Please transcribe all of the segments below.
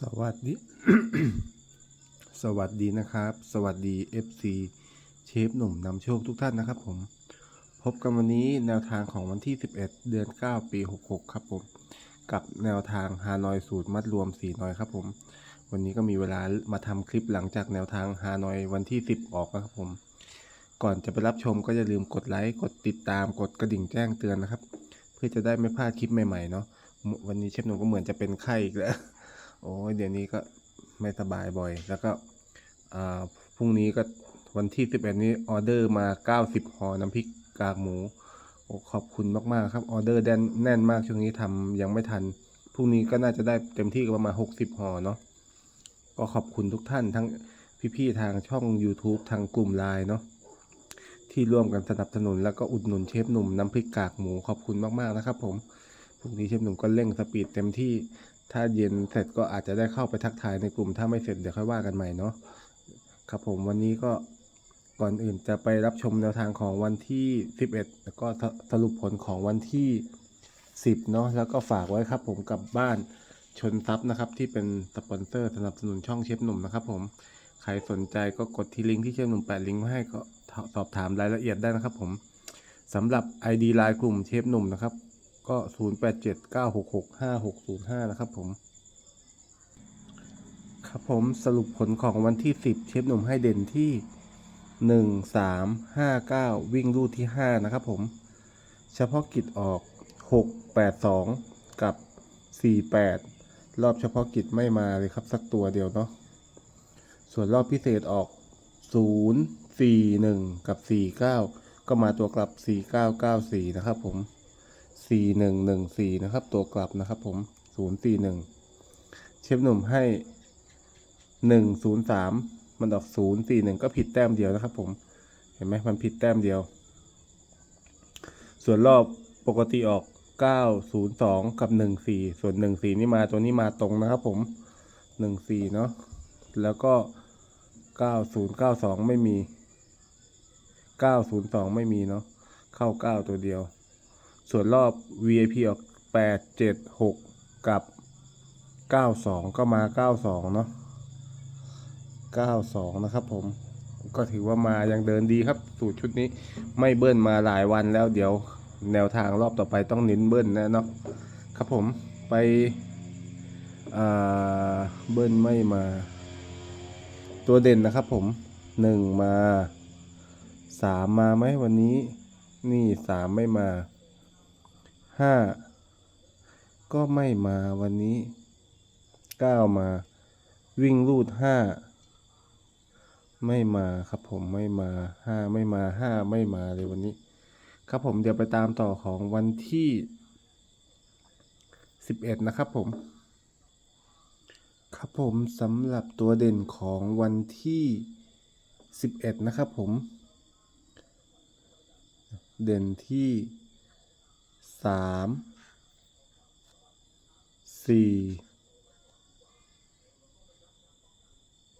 สวัสดี สวัสดีนะครับ สวัสดี FC เชฟหนุ่มนำโชคทุกท่านนะครับผม พบกันวันนี้แนวทางของวันที่ 11 เดือน 9 ปี 66 ครับผม กับแนวทางฮานอยสูตรมัดรวม4น้อยครับผม วันนี้ก็มีเวลามาทำคลิปหลังจากแนวทางฮานอยวันที่ 10 ออกนะครับผม ก่อนจะไปรับชมก็อย่าลืมกดไลค์ กดติดตาม กดกระดิ่งแจ้งเตือนนะครับ เพื่อจะได้ไม่พลาดคลิปใหม่ๆเนาะ วันนี้เชฟหนุ่มก็เหมือนจะเป็นไข้อีกแล้ว โอ้ยเดี๋ยวนี้ก็ไม่สบายบ่อย แล้วก็พรุ่งนี้ก็วันที่11นี้ออเดอร์มา90ห่อน้ำพริกกากหมูโอ้ขอบคุณมากๆครับออเดอร์แน่นแน่นมากช่วงนี้ทำยังไม่ทันพรุ่งนี้ก็น่าจะได้เต็มที่ก็ประมาณ60ห่อเนาะก็ขอบคุณทุกท่านทั้งพี่ๆทางช่อง YouTube ทางกลุ่มไลน์เนาะที่ร่วมกันสนับสนุนแล้วก็อุดหนุนเชฟหนุ่มน้ำพริกกากหมูขอบคุณมากๆนะครับผมพรุ่งนี้เชฟหนุ่มก็เร่งสปีดเต็มที่ ถ้าเย็นเสร็จก็อาจจะได้เข้าไปทักทายในกลุ่ม ถ้าไม่เสร็จเดี๋ยวค่อยว่ากันใหม่เนาะครับผมวันนี้ก็ก่อนอื่นจะไปรับชมแนวทางของวันที่ 11 แล้วก็สรุปผลของวันที่ 10 เนาะแล้วก็ฝากไว้ครับผมกับบ้านชนทรัพย์นะครับ ที่เป็นสปอนเซอร์สนับสนุนช่องเชฟหนุ่มนะครับผมใครสนใจก็กดที่ลิงก์ที่เชฟหนุ่มแปะลิงก์ไว้ให้ก็สอบถามรายละเอียดได้นะครับผมสำหรับ ID ไลน์กลุ่มเชฟหนุ่มนะครับ ก็ 0879665605 นะครับผม ครับผมสรุปผลของวันที่ 10 เชฟหนุ่มให้เด่นที่ 1 3 5 9 วิ่งรูที่ 5 นะครับผม เฉพาะกิจออก 6 8 2 กับ 4 8 รอบเฉพาะกิจไม่มาเลยครับสักตัวเดียวเนาะ ส่วนรอบพิเศษออก 0 4 1 กับ 4 9 ก็มาตัวกลับ 4 9 9 4 นะครับผม สี่หนึ่งหนึ่งสี่นะครับ ตัวกลับนะครับผมศูนย์สี่หนึ่งเชฟหนุ่มให้หนึ่งศูนย์สามมันออกศูนย์สี่หนึ่งก็ผิดแต้มเดียวนะครับ ผม เห็นไหมมันผิดแต้มเดียว ส่วนรอบปกติออกเก้าศูนย์สองกับหนึ่งสี่ส่วนหนึ่งสี่นี่มาตัวนี้มาตรงนะครับ ผมหนึ่งสี่เนาะแล้วก็เก้าศูนย์เก้าสองไม่มีเก้าศูนย์สองไม่มีเนาะเข้าเก้าตัวเดียว ส่วนรอบ VIP ออก 8 7 6 กับ 92 ก็มา 92 เนาะ 92 นะครับผม ก็ถือว่ามายังเดินดีครับ สูตรชุดนี้ไม่เบิ้ลมาหลายวันแล้วเดี๋ยวแนวทางรอบต่อไปต้องเน้นเบิ้ลนะเนาะ ครับผมไปเบิ้ลไม่มา ตัวเด่นนะครับผม 1 มา 3 มาไหมวันนี้ นี่ 3 ไม่มา ห้าก็ไม่มาวันนี้เก้ามา วิ่งรูดห้าไม่มาครับผมไม่มาห้าไม่มาห้าไม่มาเลยวันนี้ ครับผมเดี๋ยวไปตามต่อของวันที่สิบเอ็ดนะครับผม ครับผมสำหรับตัวเด่นของวันที่สิบเอ็ดนะครับผม เด่นที่ สามสี่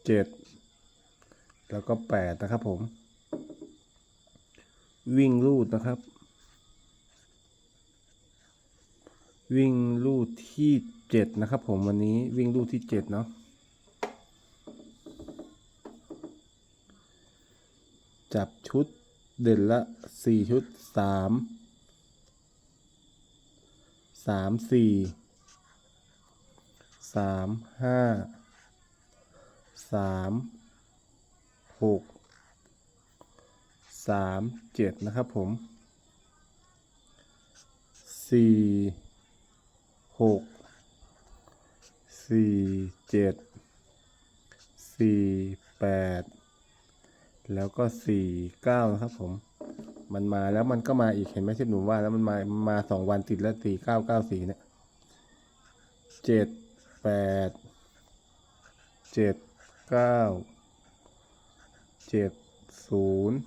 เจ็ดแล้วก็แปดนะครับผม วิ่งลูดนะครับ วิ่งลูดที่เจ็ดนะครับผมวันนี้วิ่งลูดที่เจ็ดเนาะจับชุดเด่นละสี่ชุดสาม สามสี่สามห้าสามหกสามเจ็ดนะครับผมสี่หกสี่เจ็ดสี่แปดแล้วก็สี่เก้านะครับผม มันมาแล้วมันก็มาอีกเห็นไหมที่หนูว่าแล้วมันมามาสองวันติดแล้วสี่เก้าเก้าสี่เนี่ยเจ็ดแปดเจ็ดเก้าเจ็ดศูนย์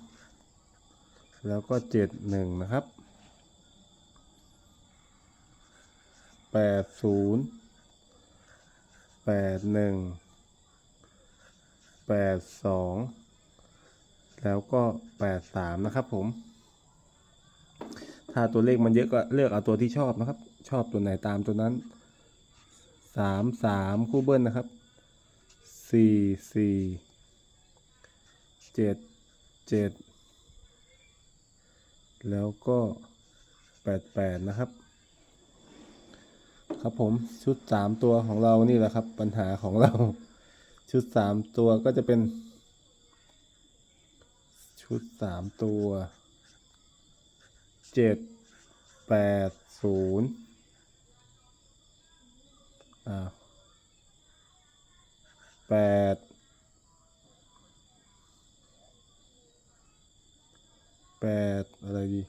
แล้วก็เจ็ดหนึ่งนะครับแปดศูนย์แปดหนึ่งแปดสองแล้วก็แปดสามนะครับผม ถ้าตัวเลขมันเยอะก็เลือกเอาตัวที่ชอบนะครับ ชอบตัวไหนตามตัวนั้นสามสามคู่เบิ้ลนะครับสี่สี่เจ็ดเจ็ดแล้วก็แปดแปดนะครับ ครับผมชุดสามตัวของเรานี่แหละครับ ปัญหาของเราชุดสามตัวก็จะเป็น ชุดสามตัว เจ็ดแปดศูนย์อ่าแปดแปดอะไรดี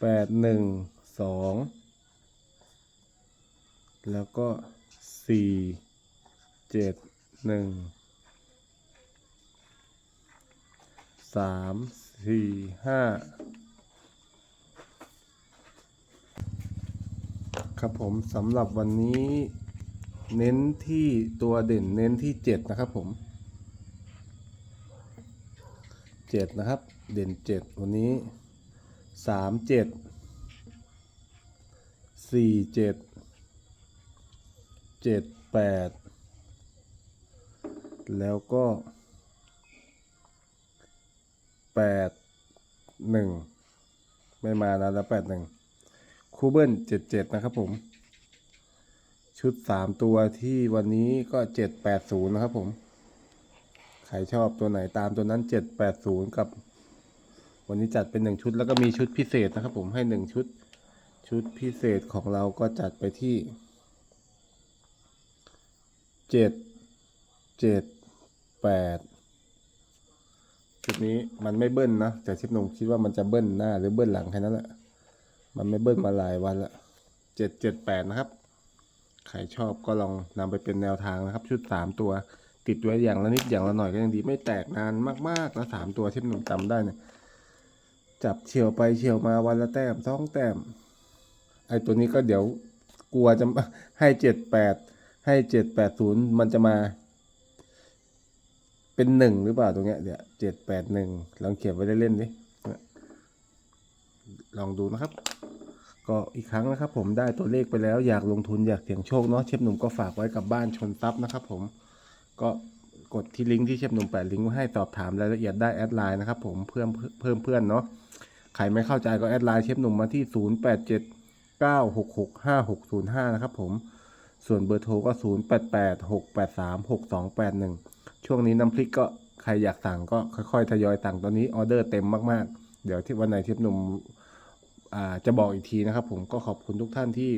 แปดหนึ่งสองแล้วก็สี่เจ็ดหนึ่งสามสี่ห้า ครับผมสำหรับวันนี้ เน้นที่ตัวเด่นเน้นที่เจ็ดนะครับผมเจ็ดนะครับ เด่นเจ็ดวันนี้สามเจ็ดสี่เจ็ดเจ็ดแปดแล้วก็แปดหนึ่งไม่มาแล้วแล้วแปดหนึ่ง คูเบิลเจ็ดเจ็ดนะครับผม ชุดสามตัวที่วันนี้ก็เจ็ดแปดศูนย์นะครับผม ใครชอบตัวไหนตามตัวนั้นเจ็ดแปดศูนย์กับ วันนี้จัดเป็นหนึ่งชุดแล้วก็มีชุดพิเศษนะครับผมให้หนึ่งชุด ชุดพิเศษของเราก็จัดไปที่เจ็ดเจ็ดแปดชุดนี้มันไม่เบิ้ลนะ แต่ชิปนุ่มคิดว่ามันจะเบิ้ลหน้าหรือเบิ้ลหลังแค่นั้นแหละ มันไม่เบิ้ลมาหลายวันละเจ็ดเจ็ดแปดนะครับ ใครชอบก็ลองนำไปเป็นแนวทางนะครับ ชุดสามตัวติดไว้อย่างละนิดอย่างละหน่อยก็ยังดีไม่แตกนานมากๆนะสามตัวชิปหนุ่มจำได้เนี่ยจับเฉียวไปเฉียวมาวันละแต้มสองแต้ม ไอ้ตัวนี้ก็เดี๋ยวกลัวจะให้เจ็ดแปดให้เจ็ดแปดศูนย์มันจะมา เป็นหนึ่งหรือเปล่าตรงเนี้ยเดี๋ยวเจ็ดแปดหนึ่งลองเขียนไว้เล่นๆดิลองดูนะครับ ก็อีกครั้งนะครับผมได้ตัวเลขไปแล้วอยากลงทุนอยากเสี่ยงโชคเนาะเชฟหนุ่มก็ฝากไว้กับบ้านชนทรัพย์นะครับผมก็กดที่ลิงก์ที่เชฟหนุ่มแปะลิงก์ไว้ให้สอบถามรายละเอียดได้แอดไลน์นะครับผมเพิ่มเพิ่มเพื่อนเนาะใครไม่เข้าใจก็แอดไลน์เชฟหนุ่มมาที่ศูนย์แปดเจ็ดเก้าหกหกห้าหกศูนย์ห้านะครับผมส่วนเบอร์โทรก็ศูนย์แปดแปดหกแปดสามหกสองแปดหนึ่งช่วงนี้น้ำพริกก็ใครอยากสั่งก็ค่อยๆทยอยสั่งตอนนี้ออเดอร์เต็มมากๆ เดี๋ยวที่วันไหนที่หนุ่ม จะบอกอีกทีนะครับ ผมก็ขอบคุณทุกท่านที่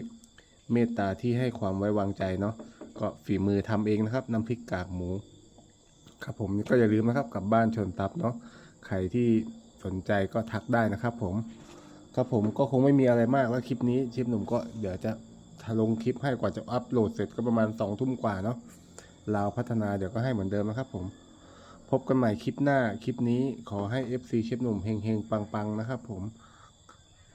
เมตตาที่ให้ความไว้วางใจเนาะก็ฝีมือทำเองนะครับน้ำพริกกากหมู ครับผมก็อย่าลืมนะครับกลับบ้านชนทับเนาะใครที่สนใจก็ทักได้นะครับ ผมครับผมก็คงไม่มีอะไรมากแล้วคลิปนี้ชิปหนุ่มก็เดี๋ยวจะลงคลิปให้กว่าจะอัปโหลดเสร็จก็ประมาณสองทุ่มกว่าเนาะลาวพัฒนาเดี๋ยวก็ให้เหมือนเดิมนะครับ ผม พบกันใหม่คลิปหน้าคลิปนี้ขอให้ FC เชฟหนุ่มเฮงๆปังๆนะครับ ผม